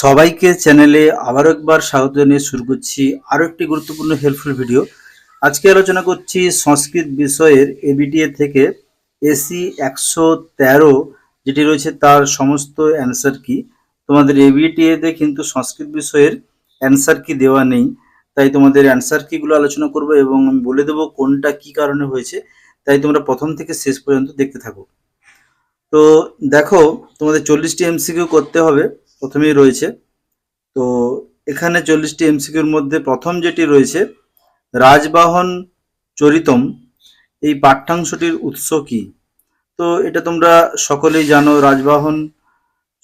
সবাইকে চ্যানেলে আবার একবার স্বাগত জানিয়ে শুরু করছি আরও একটি গুরুত্বপূর্ণ হেল্পফুল ভিডিও আজকে আলোচনা করছি সংস্কৃত বিষয়ের এবিটিএ থেকে এসি একশো তেরো যেটি রয়েছে তার সমস্ত অ্যান্সার কি। তোমাদের এবিটিএতে কিন্তু সংস্কৃত বিষয়ের অ্যান্সার কি দেওয়া নেই, তাই তোমাদের অ্যান্সার কিগুলো আলোচনা করব এবং আমি বলে দেবো কোনটা কি কারণে হয়েছে, তাই তোমরা প্রথম থেকে শেষ পর্যন্ত দেখতে থাকো। তো দেখো, তোমাদের চল্লিশটি এমসিকিউ করতে হবে। প্রথমেই রয়েছে। তো এখানে চল্লিশটি এমসিকিউর মধ্যে প্রথম যেটি রয়েছে, রাজবাহন চরিতম, এই পাঠ্যাংশটির উৎস কি? তো এটা তোমরা সকলেই জানো, রাজবাহন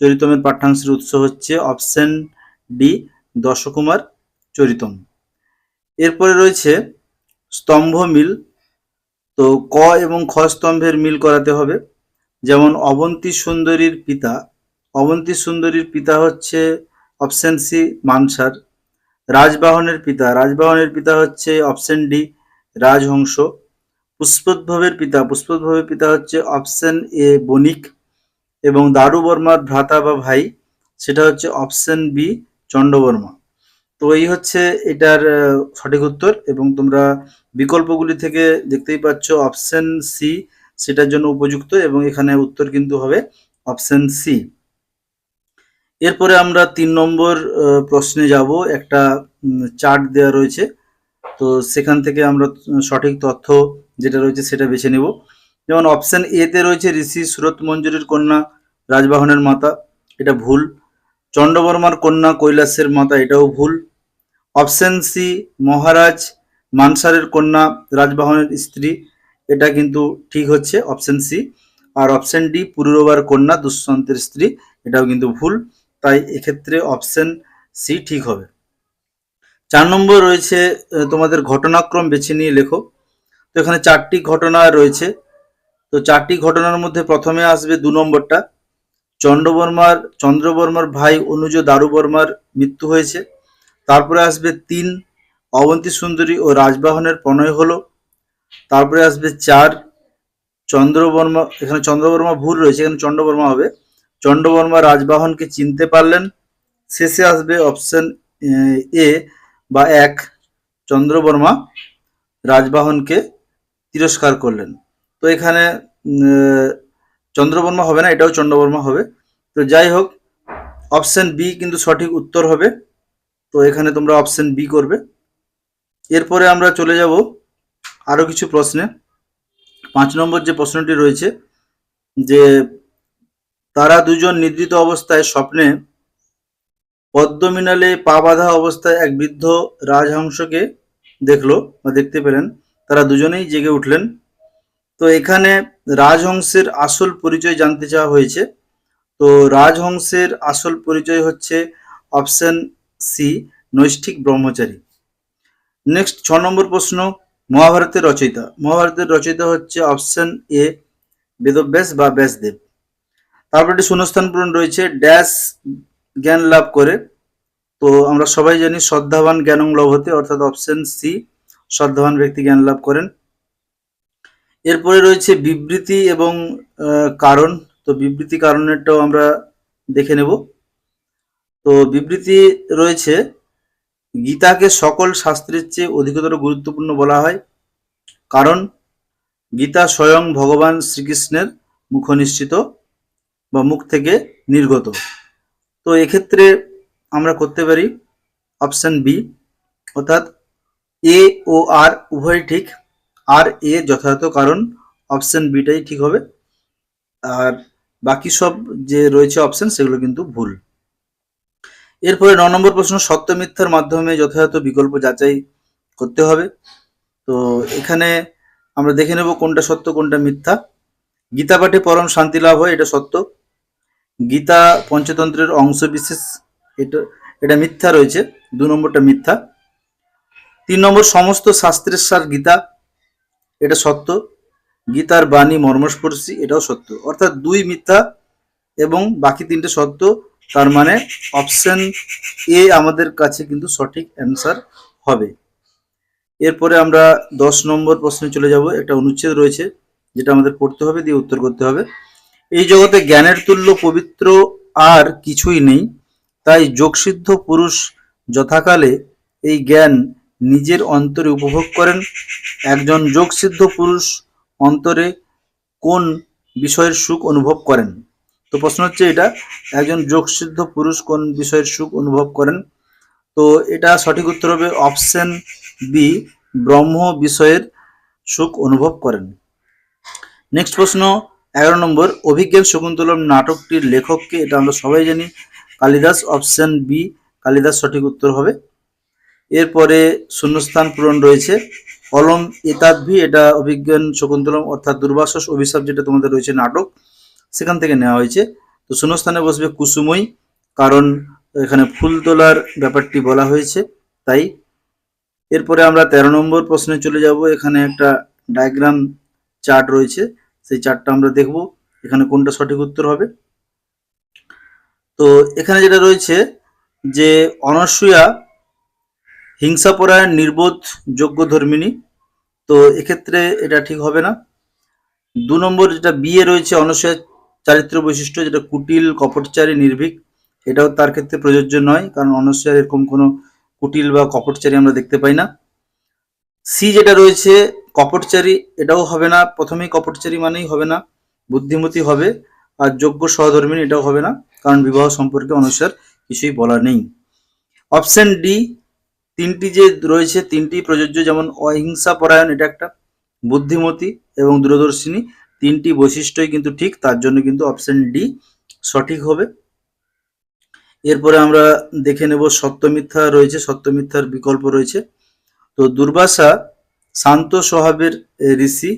চরিতমের পাঠ্যাংশের উৎস হচ্ছে অপশন ডি, দশকুমার চরিতম। এরপরে রয়েছে স্তম্ভ মিল। তো ক এবং খ স্তম্ভের মিল করাতে হবে। যেমন, অবন্তী সুন্দরীর পিতা অবন্তী সুন্দরীর পিতা হচ্ছে অপশন সি মানসার। রাজবাহনের পিতা রাজবাহনের পিতা হচ্ছে অপশন ডি রাজহংস। পুষ্পোদ্ভবের পিতা পুষ্পোদ্ভবের পিতা হচ্ছে অপশন এ বণিক। এবং দারু বর্মার ভ্রাতা বা ভাই, সেটা হচ্ছে অপশন বি চণ্ডবর্মা তো এই হচ্ছে এটার সঠিক উত্তর এবং তোমরা বিকল্পগুলি থেকে দেখতেই পাচ্ছ অপশন সি সেটার জন্য উপযুক্ত এবং এখানে উত্তর কিন্তু হবে অপশন সি। এরপরে আমরা তিন নম্বর প্রশ্নে যাব। একটা চার্ট দেওয়া রয়েছে। তো সেখান থেকে আমরা সঠিক তথ্য যেটা রয়েছে সেটা বেছে নেব। যেমন অপশান এ তে রয়েছে ঋষি সুরত মঞ্জুরির কন্যা, রাজবাহনের মাতা, এটা ভুল। চন্ডবর্মার কন্যা, কৈলাসের মাতা, এটাও ভুল। অপশন সি মহারাজ মানসারের কন্যা, রাজবাহনের স্ত্রী, এটা কিন্তু ঠিক হচ্ছে অপশন সি আর অপশন ডি পুরুরবার কন্যা, দুষ্যন্তের স্ত্রী, এটাও কিন্তু ভুল। তাই এক্ষেত্রে অপশন সি ঠিক হবে। চার নম্বর রয়েছে তোমাদের ঘটনাক্রম বেছে নিয়ে লেখো। তো এখানে চারটি ঘটনা রয়েছে। তো চারটি ঘটনার মধ্যে প্রথমে আসবে দু নম্বরটা। চন্দ্রবর্মার চন্দ্রবর্মার ভাই অনুজ দারুবর্মার মৃত্যু হয়েছে। তারপরে আসবে তিন, অবন্তী সুন্দরী ও রাজবাহনের প্রণয় হলো। তারপরে আসবে চার, চন্দ্রবর্মা, এখানে চন্দ্রবর্মা ভুল রয়েছে, এখানে চন্দ্রবর্মা হবে। চন্দ্রবর্মা রাজবাহনকে চিনতে পারলেন। শেষে আসবে অপশন, এ বা এক, চন্দ্রবর্মা রাজবাহনকে তিরস্কার করলেন। তো এখানে চন্দ্রবর্মা হবে না, এটাও চন্দ্রবর্মা হবে। তো যাই হোক, অপশন বি কিন্তু সঠিক উত্তর হবে। তো এখানে তোমরা অপশন বি করবে। এরপরে আমরা চলে যাব আরও কিছু প্রশ্নে। পাঁচ নম্বর যে প্রশ্নটি রয়েছে, যে তারা দুজন নিদ্রিত অবস্থায় স্বপ্নে পদ্মমিনালে পা বাঁধা অবস্থায় এক বৃদ্ধ রাজহংসকে দেখল বা দেখতে পেলেন। তারা দুজনেই জেগে উঠলেন। তো এখানে রাজহংসের আসল পরিচয় জানতে চাওয়া হয়েছে। তো রাজহংসের আসল পরিচয় হচ্ছে অপশন সি, নৈষ্ঠিক ব্রহ্মচারী। নেক্সট, ছ নম্বর প্রশ্ন, মহাভারতের রচয়িতা। মহাভারতের রচয়িতা হচ্ছে অপশন এ, বেদব্যাস বা ব্যাসদেব। তারপর একটি শূন্যস্থান পূরণ রয়েছে, ড্যাশ জ্ঞান লাভ করে। তো আমরা সবাই জানি শ্রদ্ধাবান জ্ঞানং লভতে, অর্থাৎ অপশন সি, শ্রদ্ধাবান ব্যক্তি জ্ঞান লাভ করেন। এরপরে রয়েছে বিবৃতি এবং কারণ। তো বিবৃতি কারণেরটাও আমরা দেখে নেব। তো বিবৃতি রয়েছে, গীতাকে সকল শাস্ত্রের চেয়ে অধিকতর গুরুত্বপূর্ণ বলা হয়। কারণ, গীতা স্বয়ং ভগবান শ্রীকৃষ্ণের মুখনিশ্চিত বা মুখ থেকে নির্গত। তো এক্ষেত্রে আমরা করতে পারি অপশন বি অর্থাৎ এ ও আর উভয় ঠিক, আর এ যথাযথ কারণ অপশন বিটাই ঠিক হবে। আর বাকি সব যে রয়েছে অপশন সেগুলো কিন্তু ভুল। এরপরে ন নম্বর প্রশ্ন, সত্য মিথ্যার মাধ্যমে যথাযথ বিকল্প যাচাই করতে হবে। তো এখানে আমরা দেখে নেব কোনটা সত্য, কোনটা মিথ্যা। গীতা পাঠে পরম শান্তি লাভ হয়, এটা সত্য। গীতা পঞ্চতন্ত্রের অংশ বিশেষ, এটা এটা মিথ্যা রয়েছে, দু নম্বরটা মিথ্যা। তিন নম্বর, সমস্ত শাস্ত্রের সার গীতা, এটা সত্য। গীতার বাণী মর্মস্পর্শী, এটাও সত্য। অর্থাৎ দুই মিথ্যা এবং বাকি তিনটে সত্য, তার মানে অপশন এ আমাদের কাছে কিন্তু সঠিক অ্যান্সার হবে। এরপরে আমরা দশ নম্বর প্রশ্নে চলে যাব, একটা অনুচ্ছেদ রয়েছে, যেটা আমাদের পড়তে হবে, দিয়ে উত্তর করতে হবে। এই জগতে জ্ঞানের তুল্য পবিত্র আর কিছুই নেই, তাই যোগসিদ্ধ পুরুষ যথাকালে এই জ্ঞান নিজের অন্তরে উপভোগ করেন। একজন যোগসিদ্ধ পুরুষ অন্তরে কোন বিষয়ের সুখ অনুভব করেন? তো প্রশ্ন হচ্ছে এটা, একজন যোগসিদ্ধ পুরুষ কোন বিষয়ের সুখ অনুভব করেন? তো এটা সঠিক উত্তর হবে অপশন বি, ব্রহ্ম বিষয়ের সুখ অনুভব করেন। নেক্সট প্রশ্ন এগারো নম্বর, অভিজ্ঞান শকুন্তলম নাটকটির লেখককে, এটা আমরা সবাই জানি, কালিদাস অপশন বি, কালিদাস সঠিক উত্তর হবে। এরপরে শূন্যস্থান পূরণ রয়েছে। কলম এতাদভি এটা অভিজ্ঞান শকুন্তলম অর্থাৎ দুর্বাসস অভিশাপ যেটা তোমাদের রয়েছে নাটক, সেখান থেকে নেওয়া হয়েছে। তো শূন্যস্থানে বসবে কুসুমই কারণ এখানে ফুল তোলার ব্যাপারটি বলা হয়েছে, তাই। এরপরে আমরা তেরো নম্বর প্রশ্নে চলে যাব। এখানে একটা ডায়াগ্রাম চার্ট রয়েছে। সেই চার্টটা আমরা দেখব, এখানে কোনটা সঠিক উত্তর হবে। তো এখানে যেটা রয়েছে যে অনসূয়া হিংসাপরায়ণ, নির্বোধ, যোগ্য ধর্মিনী তো এক্ষেত্রে এটা ঠিক হবে না। দু নম্বর যেটা বিয়ে রয়েছে অনসূয়া চারিত্র বৈশিষ্ট্য, যেটা কুটিল, কপটচারী, নির্ভীক, এটাও তার ক্ষেত্রে প্রযোজ্য নয়, কারণ অনসূয়ার এরকম কোনো কুটিল বা কপটচারী আমরা দেখতে পাই না। সি যেটা রয়েছে কপটচারী, এটাও হবে না। প্রথমেই কপটচারী মানেই হবে না। বুদ্ধিমতী হবে আর যোগ্য সহধর্মিনী এটাও হবে না, কারণ বিবাহ সম্পর্কে অনুসার কিছুই বলা নেই। অপশন ডি, তিনটি যে রয়েছে, তিনটি প্রযোজ্য, যেমন অহিংসা পরায়ণ, এটা একটা। বুদ্ধিমতী এবং দূরদর্শিনী, তিনটি বৈশিষ্ট্যই কিন্তু ঠিক, তার জন্য কিন্তু অপশন ডি সঠিক হবে। এরপরে আমরা দেখে নেব সত্য মিথ্যা রয়েছে, সত্য মিথ্যার বিকল্প রয়েছে। তো দুর্বাসা শান্ত স্বভাবের ঋষি।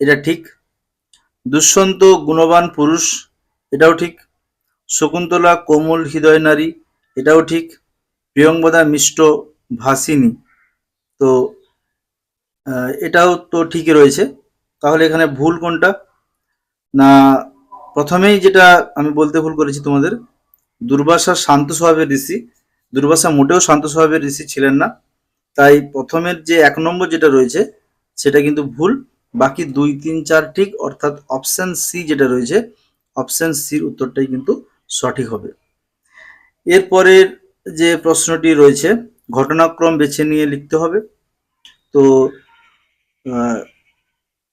এটা ঠিক। দুষ্যন্ত গুণবান পুরুষ। এটাও ঠিক। শকুন্তলা, কোমল হৃদয় নারী। এটাও ঠিক। প্রিয়ঙ্বদা মিষ্ট ভাসিনী। তো এটাও তো ঠিকই রয়েছে। তাহলে এখানে ভুল কোনটা? না, প্রথমেই যেটা আমি বলতে ভুল করেছি তোমাদের, দুর্বাসা শান্ত স্বভাবের ঋষি। দুর্বাসা মোটেও শান্ত স্বভাবের ঋষি ছিলেন না। তাই প্রথমের যে এক নম্বর যেটা রয়েছে, সেটা কিন্তু ভুল। বাকি দুই, তিন, চার ঠিক, অর্থাৎ অপশান সি যেটা রয়েছে অপশন সির উত্তরটাই কিন্তু সঠিক হবে। এরপরের যে প্রশ্নটি রয়েছে, ঘটনাক্রম বেছে নিয়ে লিখতে হবে। তো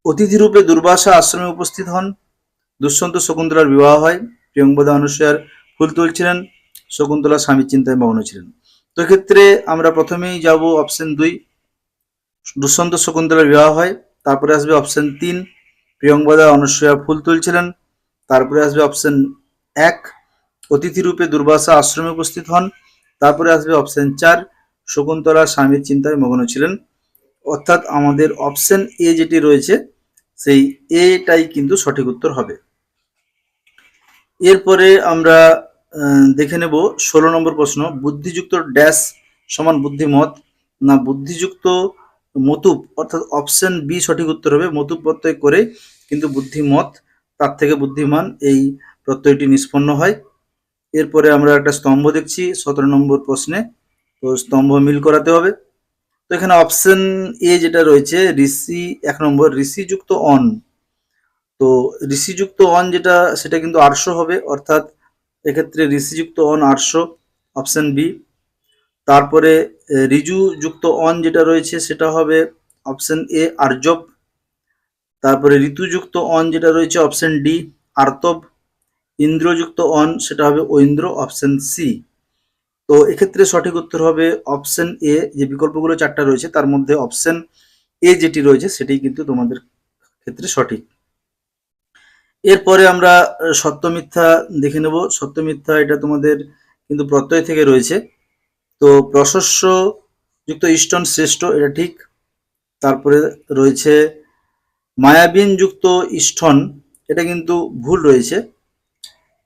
অতিথিরূপে দুর্বাসা আশ্রমে উপস্থিত হন। দুষ্যন্ত শকুন্তলার বিবাহ হয়। প্রিয়ঙ্বদা অনুসূয়ার ফুল তুলছিলেন। শকুন্তলা স্বামীর চিন্তায় মগ্ন ছিলেন। তো এক্ষেত্রে আমরা প্রথমেই যাব অপশন দুই। দুষ্যন্ত শকুন্তলার বিবাহ হয়, তারপরে আসবে অপশন তিন প্রিয়ঙ্বদা অনুসূয়া ফুল তুলছিলেন, তারপরে আসবে অপশন এক, অতিথিরূপে দুর্বাসা আশ্রমে উপস্থিত হন, তারপরে আসবে অপশন চার শকুন্তলা স্বামীর চিন্তায় মগ্ন ছিলেন। অর্থাৎ আমাদের অপশন এ যেটি রয়েছে, সেই এটাই কিন্তু সঠিক উত্তর হবে। এরপরে আমরা দেখে নেব। ষোলো নম্বর প্রশ্ন, বুদ্ধিযুক্ত ড্যাশ সমান বুদ্ধিমত? না, বুদ্ধিযুক্ত মতুপ, অর্থাৎ অপশন বি সঠিক উত্তর হবে, মতুপ প্রত্যয় করে কিন্তু বুদ্ধিমত, তার থেকে বুদ্ধিমান এই প্রত্যয়টি নিষ্পন্ন হয়। এরপরে আমরা একটা স্তম্ভ দেখছি, সতেরো নম্বর প্রশ্নে, তো স্তম্ভ মিল করাতে হবে। তো এখানে অপশন এ যেটা রয়েছে, ঋষি, এক নম্বর, ঋষিযুক্ত অন। তো ঋষিযুক্ত অন যেটা, সেটা কিন্তু আটশো হবে, অর্থাৎ এক্ষেত্রে ঋষিযুক্ত অন আটশো অপশন বি। তারপরে আহ, ঋজুযুক্ত অন যেটা রয়েছে সেটা হবে অপশন এ আর্যব। তারপরে ঋতুযুক্ত অন যেটা রয়েছে অপশন ডি আর্তব। ইন্দ্রযুক্ত অন সেটা হবে ঐন্দ্র অপশন সি। তো এক্ষেত্রে সঠিক উত্তর হবে অপশন এ যে বিকল্পগুলো চারটা রয়েছে তার মধ্যে অপশন এ যেটি রয়েছে সেটাই কিন্তু তোমাদের ক্ষেত্রে সঠিক। এরপরে আমরা সত্য মিথ্যা দেখে নেব। সত্য মিথ্যা এটা তোমাদের কিন্তু প্রত্যয় থেকে রয়েছে। তো প্রশস্য যুক্ত ইষ্টন শ্রেষ্ঠ, এটা ঠিক। তারপরে রয়েছে মায়াবিন যুক্ত ইষ্টন, এটা কিন্তু ভুল রয়েছে।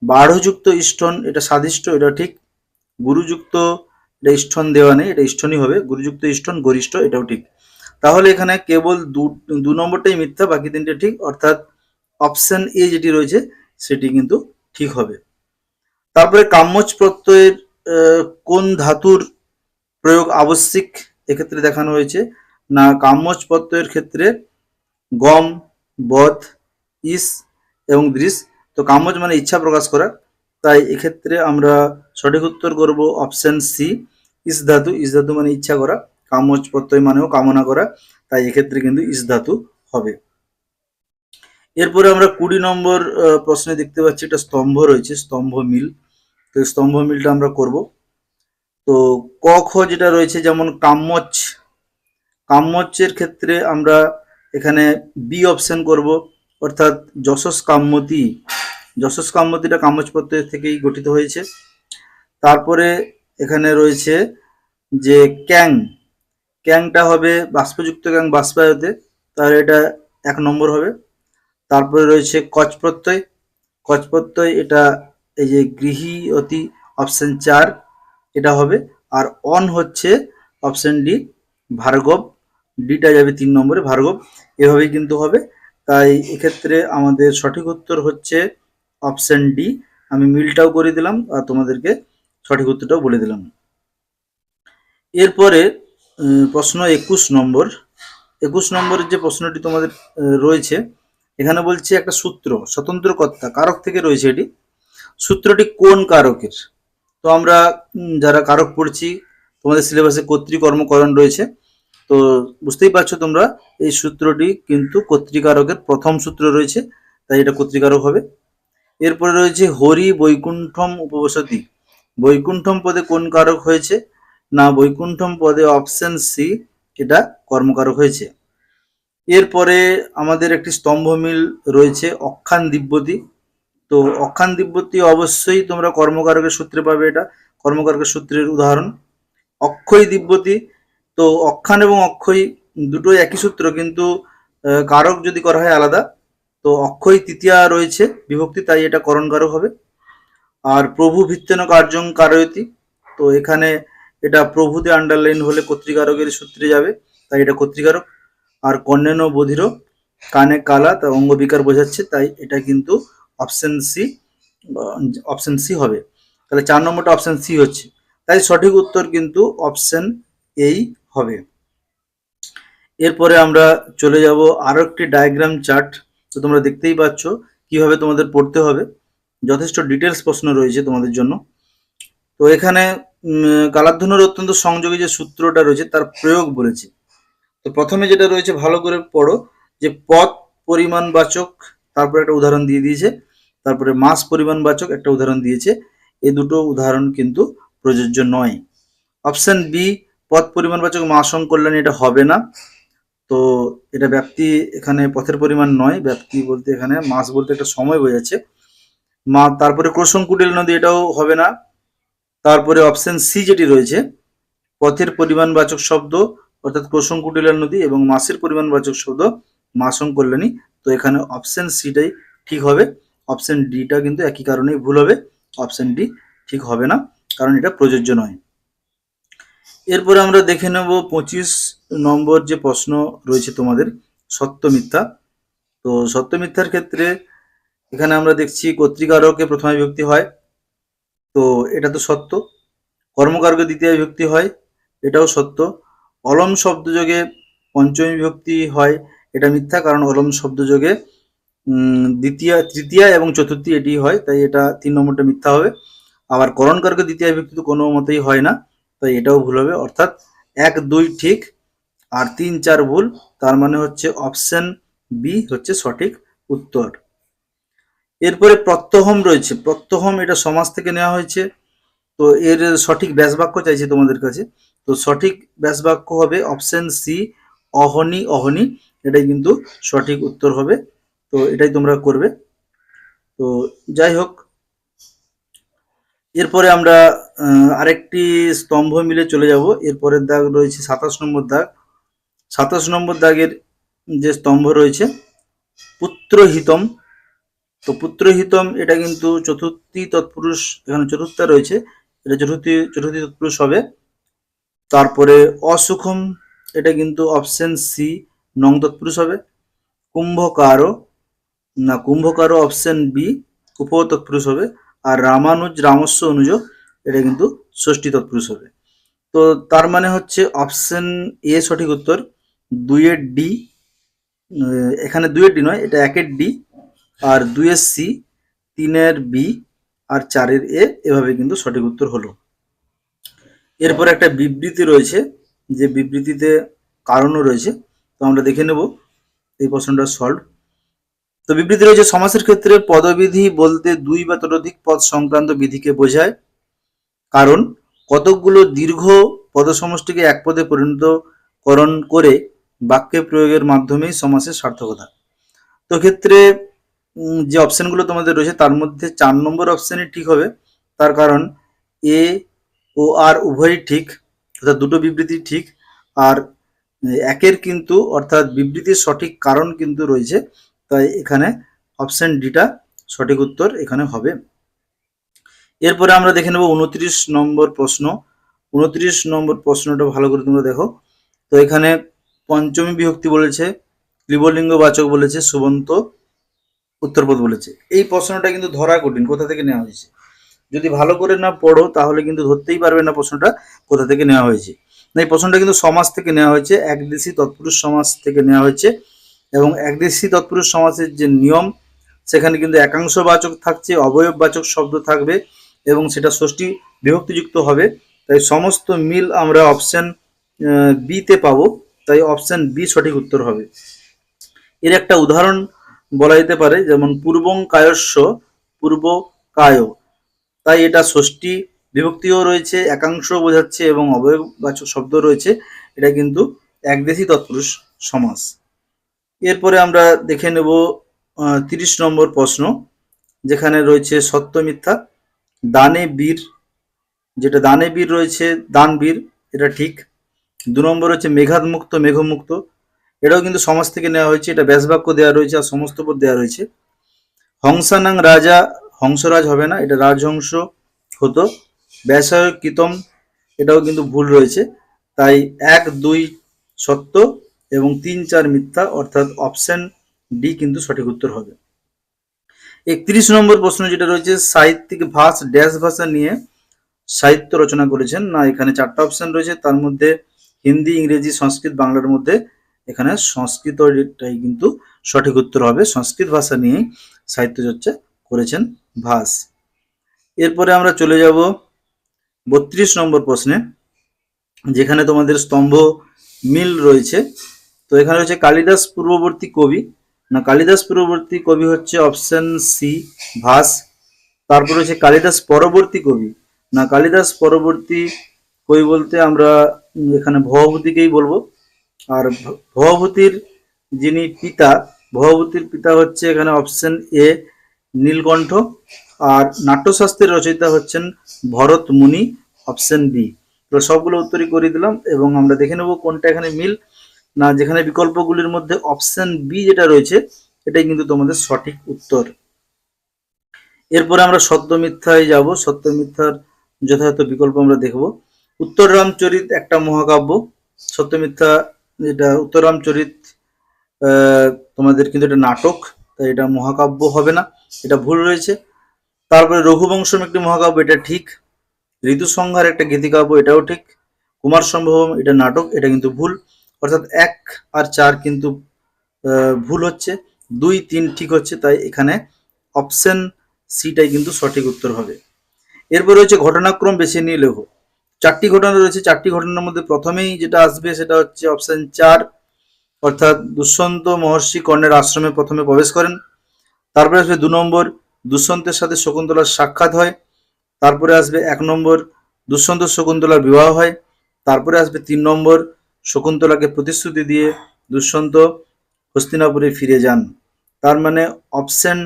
বাঢ়যুক্ত ইষ্টন, এটা স্বাদিষ্ট, এটা ঠিক। গুরুযুক্ত, এটা ইষ্টন দেওয়া নেই, এটা ইষ্টনই হবে। গুরুযুক্ত ইষ্টন, গরিষ্ঠ, এটাও ঠিক। তাহলে এখানে কেবল দু দু নম্বরটাই মিথ্যা, বাকি তিনটে ঠিক। অর্থাৎ অপশন এ যেটি রয়েছে, সেটি কিন্তু ঠিক হবে। তারপরে কাম্যজ প্রত্যয়ের কোন ধাতুর প্রয়োগ আবশ্যিক এক্ষেত্রে দেখানো হয়েছে? না, কাম্যজ প্রত্যয়ের ক্ষেত্রে গম, বধ, ইস এবং দৃশ। তো কাম্যজ মানে ইচ্ছা প্রকাশ করা। তাই এক্ষেত্রে আমরা সঠিক উত্তর করব অপশান সি ইস ধাতু। ইস ধাতু মানে ইচ্ছা করা। কামচ প্রত্যয় মানেও কামনা করা। তাই এক্ষেত্রে কিন্তু ইস ধাতু হবে। এরপরে আমরা কুড়ি নম্বর প্রশ্নে দেখতে পাচ্ছি একটা স্তম্ভ রয়েছে, স্তম্ভ মিল। তো স্তম্ভ মিলটা আমরা করব। তো ক, খ যেটা রয়েছে, যেমন কাম্মচ কাম্মচের ক্ষেত্রে আমরা এখানে বি অপশন করব, অর্থাৎ যশস কাম্মতি যশস কাম্মতিটা কাম্মচ থেকেই গঠিত হয়েছে। তারপরে এখানে রয়েছে যে ক্যাং। ক্যাংটা হবে বাষ্পযুক্ত ক্যাং বাষ্পায়তে, তাহলে এটা এক নম্বর হবে। তারপরে রয়েছে কচ প্রত্যয়। কচ প্রত্যয় এটা এই যে গৃহী অতি অপশন চার, এটা হবে। আর অন হচ্ছে অপশন ডি ভার্গব। ডিটা যাবে তিন নম্বরে, ভার্গব। এভাবেই কিন্তু হবে। তাই এক্ষেত্রে আমাদের সঠিক উত্তর হচ্ছে অপশন ডি আমি মিলটাও করে দিলাম আর তোমাদেরকে সঠিক উত্তরটাও বলে দিলাম। এরপরে প্রশ্ন একুশ নম্বর। একুশ নম্বরের যে প্রশ্নটি তোমাদের রয়েছে এখানে বলছি একটা সূত্র স্বতন্ত্র কর্তা কারক থেকে রয়েছে এটি। সূত্রটি কোন কারকের? তো আমরা যারা কারক পড়ছি, তোমাদের সিলেবাসে কর্তৃকর্মকরণ রয়েছে, তো বুঝতেই পারছ তোমরা, এই সূত্রটি কিন্তু কর্তৃকারকের প্রথম সূত্র রয়েছে, তাই এটা কর্তৃকারক হবে। এরপরে রয়েছে হরি বৈকুণ্ঠম উপবসতি। বৈকুণ্ঠম পদে কোন কারক হয়েছে? না, বৈকুণ্ঠম পদে অপশন সি এটা কর্মকারক হয়েছে। এরপরে আমাদের একটি স্তম্ভ মিল রয়েছে, অক্ষান দিব্যতি। তো অক্ষান দিব্যতি অবশ্যই তোমরা কর্মকারকের সূত্রে পাবে এটা, কর্মকারকের সূত্রের উদাহরণ। অক্ষয় দিব্যতি, তো অক্ষান এবং অক্ষয় দুটোই একই সূত্র, কিন্তু কারক যদি করা হয় আলাদা, তো অক্ষয় তৃতীয়া রয়েছে, বিভক্তি, তাই এটা করণ কারক হবে। আর প্রভু ভিত্তেন কার্যং কারয়তি, তো এখানে এটা প্রভুতে আন্ডারলাইন হলে কর্তৃকারকের সূত্রে যাবে, তাই এটা কর্তৃকারক। আর কন্যান বধির কানে কালা তা অঙ্গ বিকার বোঝাচ্ছে, তাই এটা কিন্তু অপশন সি অপশন সি হবে। তাহলে চার নম্বরটা অপশন সি হচ্ছে। তাই সঠিক উত্তর কিন্তু অপশন এই হবে। এরপরে আমরা চলে যাব আরও একটি ডায়াগ্রাম চার্ট তো তোমরা দেখতেই পাচ্ছ কীভাবে তোমাদের পড়তে হবে। যথেষ্ট ডিটেলস প্রশ্ন রয়েছে তোমাদের জন্য। তো এখানে কালাধ্বনুর অত্যন্ত সংযোগী যে সূত্রটা রয়েছে, তার প্রয়োগ বলেছে। তো প্রথমে যেটা রয়েছে, ভালো করে পড়ো যে পথ পরিমাণবাচক, তারপরে একটা উদাহরণ দিয়ে দিয়েছে, তারপরে মাস পরিমাণবাচক একটা উদাহরণ দিয়েছে। এই দুটো উদাহরণ কিন্তু প্রযোজ্য নয়। অপশন বি, পথ পরিমাণবাচক মাসং কল্যাণী, এটা হবে না। তো এটা ব্যাপ্তি এখানে পথের পরিমাণ নয় ব্যাপ্তি বলতে এখানে মাস বলতে একটা সময় বোঝাচ্ছে। মা, তারপরে ক্রোশন কুটিল নদী, এটাও হবে না। তারপরে অপশন সি যেটি রয়েছে, পথের পরিমাণবাচক শব্দ অর্থাৎ ক্রোশন কুটিলার নদী এবং মাসের পরিমাণ পরিমাণবাচক শব্দ মাসং কল্যাণী। তো এখানে অপশন সিটাই ঠিক হবে। অপশন ডিটা কিন্তু একই কারণেই ভুল হবে। অপশন ডি ঠিক হবে না, কারণ এটা প্রযোজ্য নয়। এরপরে আমরা দেখে নেব পঁচিশ নম্বর যে প্রশ্ন রয়েছে তোমাদের, সত্য মিথ্যা। তো সত্য মিথ্যার ক্ষেত্রে এখানে আমরা দেখছি কর্তৃকারকে প্রথমে বিভক্তি হয়। তো এটা তো সত্য। কর্মকারকে দ্বিতীয় বিভক্তি হয়। এটাও সত্য। অলম শব্দযোগে পঞ্চমী বিভক্তি হয়, এটা মিথ্যা, কারণ অলম শব্দযোগে দ্বিতীয়, তৃতীয়া এবং চতুর্থী এটি হয়, তাই এটা তিন নম্বরটা মিথ্যা হবে। আবার করণকারকে দ্বিতীয় বিভক্তি তো কোনো মতেই হয় না, তাই এটাও ভুল হবে। অর্থাৎ এক, দুই ঠিক, আর তিন, চার ভুল, তার মানে হচ্ছে অপশন বি হচ্ছে সঠিক উত্তর। এরপরে প্রত্যহম রয়েছে, প্রত্যহম এটা সমাজ থেকে নেওয়া হয়েছে, তো এর সঠিক ব্যাসবাক্য চাইছে তোমাদের কাছে। তো সঠিক ব্যাসবাক্য হবে অপশন সি অহনি অহনি। এটাই কিন্তু সঠিক উত্তর হবে। তো এটাই তোমরা করবে। তো যাই হোক, এরপরে আমরা আরেকটি স্তম্ভ মিলে চলে যাব। এরপরের দাগ রয়েছে সাতাশ নম্বর দাগ। সাতাশ নম্বর দাগের যে স্তম্ভ রয়েছে, পুত্রহিতম। তো পুত্রহিতম, এটা কিন্তু চতুর্থী তৎপুরুষ, এখানে চতুর্থ রয়েছে। এটা চতুর্থী চতুর্থী তৎপুরুষ হবে। তারপরে অসুখম, এটা কিন্তু অপশন সি নং তৎপুরুষ হবে। কুম্ভকারো, না, কুম্ভকারো অপশন বি উপ তৎপুরুষ হবে। আর রামানুজ, রামস্ব অনুজ, এটা কিন্তু ষষ্ঠী তৎপুরুষ হবে। তো তার মানে হচ্ছে অপশন এ সঠিক উত্তর, দুইয়ের ডি এখানে দুইয়ের ডি নয়, এটা একের ডি আর দুইয়ের সি তিনের বি আর চারের এ এভাবে কিন্তু সঠিক উত্তর হলো। এরপর একটা বিবৃতি রয়েছে, যে বিবৃতিতে কারণও রয়েছে। তো আমরা দেখে নেব, এই প্রশ্নটা সলভ। তো বিবৃতি রয়েছে, সমাসের ক্ষেত্রে পদবিধি বলতে দুই বা ততোধিক পদ সংক্রান্ত বিধিকে বোঝায়। কারণ কতকগুলো দীর্ঘ পদ সমষ্টিকে এক পদে পরিণতকরণ করে বাক্যে প্রয়োগের মাধ্যমেই সমাসের সার্থকতা। তো ক্ষেত্রে যে অপশানগুলো তোমাদের রয়েছে, তার মধ্যে চার নম্বর অপশানই ঠিক হবে। তার কারণ, এ ও আর উভয়ই ঠিক, অর্থাৎ দুটো বিবৃতি ঠিক, আর একের কিন্তু অর্থাৎ বিবৃতির সঠিক কারণ কিন্তু রয়েছে, তাই এখানে অপশন ডিটা সঠিক উত্তর এখানে হবে। এরপরে আমরা দেখে নেব উনত্রিশ নম্বর প্রশ্ন। উনত্রিশ নম্বর প্রশ্নটা ভালো করে তোমরা দেখো। তো এখানে পঞ্চমী বিভক্তি বলেছে ক্লিবলিঙ্গ বাচক বলেছে, সুবন্ত উত্তরপদ বলেছে। এই প্রশ্নটা কিন্তু ধরা কঠিন, কোথা থেকে নেওয়া হয়েছে? যদি ভালো করে না পড়ো, তাহলে কিন্তু ধরতেই পারবে না প্রশ্নটা কোথা থেকে নেওয়া হয়েছে। না, এই প্রশ্নটা কিন্তু সমাজ থেকে নেওয়া হয়েছে একদেশি তৎপুরুষ সমাজ থেকে নেওয়া হয়েছে এবং একদেশি তৎপুরুষ সমাজের যে নিয়ম, সেখানে কিন্তু একাংশ বাচক থাকছে অবয়ব বাচক শব্দ থাকবে এবং সেটা ষষ্ঠী বিভক্তিযুক্ত হবে। তাই সমস্ত মিল আমরা অপশান বিতে পাবো, তাই অপশান বি সঠিক উত্তর হবে। এর একটা উদাহরণ বলা যেতে পারে, যেমন পূর্বং কায়স্য পূর্ব কায় তাই এটা ষষ্ঠী বিভক্তিও রয়েছে একাংশ বোঝাচ্ছে এবং অবয়বাচক শব্দ রয়েছে। এটা কিন্তু একদেশী তৎপুরুষ সমাস। এরপরে আমরা দেখে নেব তিরিশ নম্বর প্রশ্ন, যেখানে রয়েছে সত্য মিথ্যা, দানে বীর, যেটা দানে বীর রয়েছে, দান বীর, এটা ঠিক। দু নম্বর হচ্ছে মেঘাদ মুক্ত মেঘমুক্ত, এটাও কিন্তু সমাজ থেকে নেওয়া হয়েছে, এটা ব্যাসবাক্য দেওয়া রয়েছে আর সমস্ত পদ দেওয়া রয়েছে। হংসানাং রাজা হংসরাজ হবে না, এটা রাজহংস হতো। ব্যাসায় কীতম এটাও কিন্তু ভুল রয়েছে। তাই এক, দুই সত্য এবং তিন, চার মিথ্যা, অর্থাৎ অপশন ডি কিন্তু সঠিক উত্তর হবে। একত্রিশ নম্বর প্রশ্ন যেটা রয়েছে, সাহিত্যিক ভাষ ড্যাশ ভাষা নিয়ে সাহিত্য রচনা করেছেন। না, এখানে চারটা অপশন রয়েছে, তার মধ্যে হিন্দি, ইংরেজি, সংস্কৃত, বাংলার মধ্যে এখানে সংস্কৃতটাই কিন্তু সঠিক উত্তর হবে। সংস্কৃত ভাষা নিয়ে সাহিত্য চর্চা করেছেন ভাস। এরপরে আমরা চলে যাব বত্রিশ নম্বর প্রশ্নে, যেখানে তোমাদের স্তম্ভ মিল রয়েছে। তো এখানে রয়েছে কালিদাস পূর্ববর্তী কবি। না, কালিদাস পূর্ববর্তী কবি হচ্ছে অপশন সি ভাস। তারপর হচ্ছে কালিদাস পরবর্তী কবি। না, কালিদাস পরবর্তী কবি বলতে আমরা এখানে ভবভূতিকেই বলব। আর ভবভূতির যিনি পিতা, ভবভূতির পিতা হচ্ছে এখানে অপশন এ নীলকণ্ঠ আর নাট্যশাস্ত্রের রচয়িতা হচ্ছেন ভরত মুনি অপশন বি তো সবগুলো উত্তরই করে দিলাম এবং আমরা দেখে নেব কোনটা এখানে মিল। না, যেখানে বিকল্পগুলির মধ্যে অপশন বি যেটা রয়েছে, এটাই কিন্তু তোমাদের সঠিক উত্তর। এরপরে আমরা সত্য মিথ্যায় যাব। সত্য মিথ্যার যথাযথ বিকল্প আমরা দেখব। উত্তর রামচরিত একটা মহাকাব্য। সত্য মিথ্যা এটা উত্তর রামচরিত তোমাদের কিন্তু এটা নাটক, তাই এটা মহাকাব্য হবে না। এটা ভুল রয়েছে। তারপরে রঘুবংশম একটি মহাকাব্য, এটা ঠিক। ঋতু সংহার একটা গীতিকাব্য, এটাও ঠিক। কুমার সম্ভবম, এটা নাটক, এটা কিন্তু ভুল। অর্থাৎ এক আর চার কিন্তু ভুল হচ্ছে। দুই, তিন ঠিক হচ্ছে, তাই এখানে অপশন সিটাই কিন্তু সঠিক উত্তর হবে। এরপর রয়েছে ঘটনাক্রম বেছে নিয়ে লেখো। চারটি ঘটনা রয়েছে। চারটি ঘটনার মধ্যে প্রথমেই যেটা আসবে, সেটা হচ্ছে অপশন চার। অর্থাৎ দুষ্যন্ত মহর্ষি কর্ণের আশ্রমে প্রথমে প্রবেশ করেন। তারপরে আসবে দু নম্বর দুষ্যন্তের সাথে শকুন্তলার সাক্ষাৎ হয়। তারপরে আসবে এক নম্বর দুষ্যন্ত শকুন্তলার বিবাহ হয়। তারপরে আসবে তিন নম্বর শকুন্তলাকে প্রতিশ্রুতি দিয়ে দুষ্যন্ত হস্তিনাপুরে ফিরে যান। তার মানে অপশন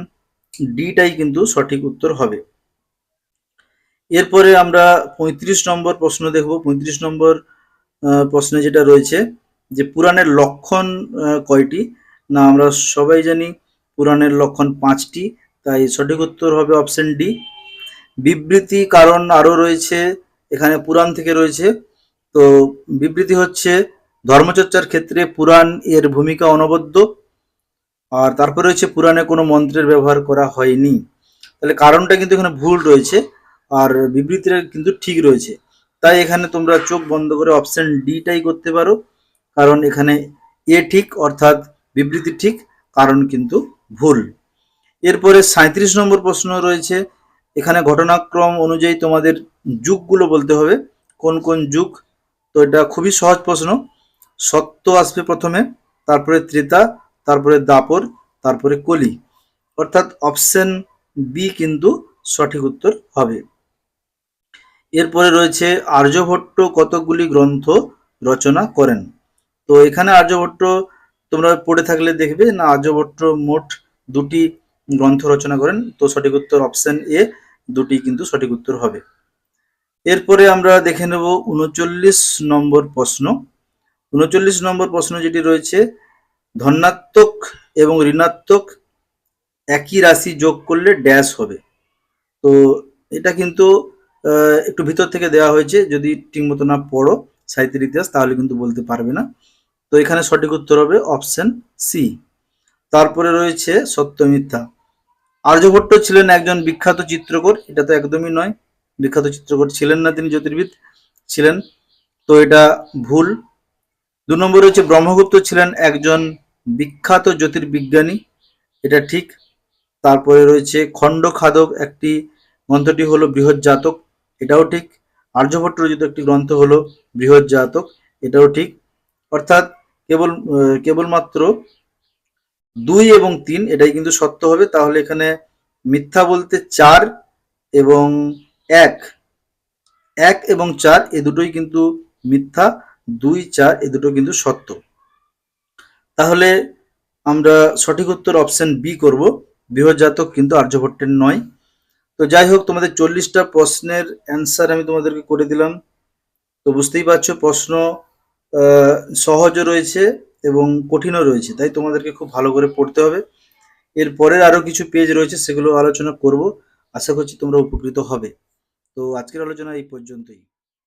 ডিটাই কিন্তু সঠিক উত্তর হবে। এরপরে আমরা পঁয়ত্রিশ নম্বর প্রশ্ন দেখব। পঁয়ত্রিশ নম্বর প্রশ্নে যেটা রয়েছে যে পুরাণের লক্ষণ কয়টি? না, আমরা সবাই জানি পুরাণের লক্ষণ পাঁচটি, তাই সঠিক উত্তর হবে অপশন ডি বিবৃতি কারণ আরও রয়েছে, এখানে পুরাণ থেকে রয়েছে। তো বিবৃতি হচ্ছে, ধর্মচর্চার ক্ষেত্রে পুরাণ এর ভূমিকা অনবদ্য, আর তারপরে রয়েছে পুরাণে কোনো মন্ত্রের ব্যবহার করা হয়নি। তাহলে কারণটা কিন্তু এখানে ভুল রয়েছে, আর বিবৃতিটা কিন্তু ঠিক রয়েছে। তাই এখানে তোমরা চোখ বন্ধ করে অপশন ডিটাই করতে পারো, কারণ এখানে এ ঠিক, অর্থাৎ বিবৃতি ঠিক, কারণ কিন্তু ভুল। এরপরে সাঁত্রিশ নম্বর প্রশ্ন রয়েছে, এখানে ঘটনাক্রম অনুযায়ী তোমাদের যুগগুলো বলতে হবে। কোন কোন যুগ? তো এটা খুবই সহজ প্রশ্ন। সত্য আসবে প্রথমে, তারপরে ত্রেতা, তারপরে দাপর, তারপরে কলি। অর্থাৎ অপশন বি কিন্তু সঠিক উত্তর হবে। এরপরে রয়েছে, আর্যভট্ট কতকগুলি গ্রন্থ রচনা করেন? তো এখানে আর্যভট্ট তোমরা পড়ে থাকলে দেখবে না আর্যভট্ট মোট দুটি গ্রন্থ রচনা করেন, তো সঠিক উত্তর অপশন এ দুটি কিন্তু সঠিক উত্তর হবে। এরপরে আমরা দেখে নেব উনচল্লিশ নম্বর প্রশ্ন। উনচল্লিশ নম্বর প্রশ্ন যেটি রয়েছে, ধনাত্মক এবং ঋণাত্মক একই রাশি যোগ করলে ড্যাশ হবে। তো এটা কিন্তু একটু ভিতর থেকে দেওয়া হয়েছে, যদি ঠিকমতো না পড়ো সাহিত্যের ইতিহাস, তাহলে কিন্তু বলতে পারবে না। তো এখানে সঠিক উত্তর হবে অপশন সি তারপরে রয়েছে সত্য মিথ্যা। আর্যভট্ট ছিলেন একজন বিখ্যাত চিত্রকর, এটা তো একদমই নয়। বিখ্যাত চিত্রকর ছিলেন না তিনি, জ্যোতির্বিদ ছিলেন। তো এটা ভুল। দু নম্বর হচ্ছে ব্রহ্মগুপ্ত ছিলেন একজন বিখ্যাত জ্যোতির্বিজ্ঞানী, এটা ঠিক। তারপরে রয়েছে খণ্ডখাদক একটি, গ্রন্থটি হলো বৃহৎ জাতক এটাও ঠিক। আর্যভট্ট রচিত একটি গ্রন্থ হলো বৃহৎ জাতক এটাও ঠিক। অর্থাৎ কেবল কেবলমাত্র দুই এবং তিন, এটাই কিন্তু সত্য হবে। তাহলে এখানে মিথ্যা বলতে চার এবং এক। এক এবং চার, এ দুটোই কিন্তু মিথ্যা। দুই, চার, এ দুটো কিন্তু সত্য। তাহলে আমরা সঠিক উত্তর অপশন বি করব। বৃহজাতক কিন্তু আর্যভট্টের নয়। তো যাই হোক, তোমাদের চল্লিশটা প্রশ্নের অ্যান্সার আমি তোমাদেরকে করে দিলাম। তো বুঝতেই পারছ, প্রশ্ন সহজও রয়েছে এবং কঠিনও রয়েছে, তাই তোমাদেরকে খুব ভালো করে পড়তে হবে। এর পরের আরও কিছু পেজ রয়েছে, সেগুলো আলোচনা করব। আশা করছি তোমরা উপকৃত হবে। তো আজকের আলোচনা এই পর্যন্তই।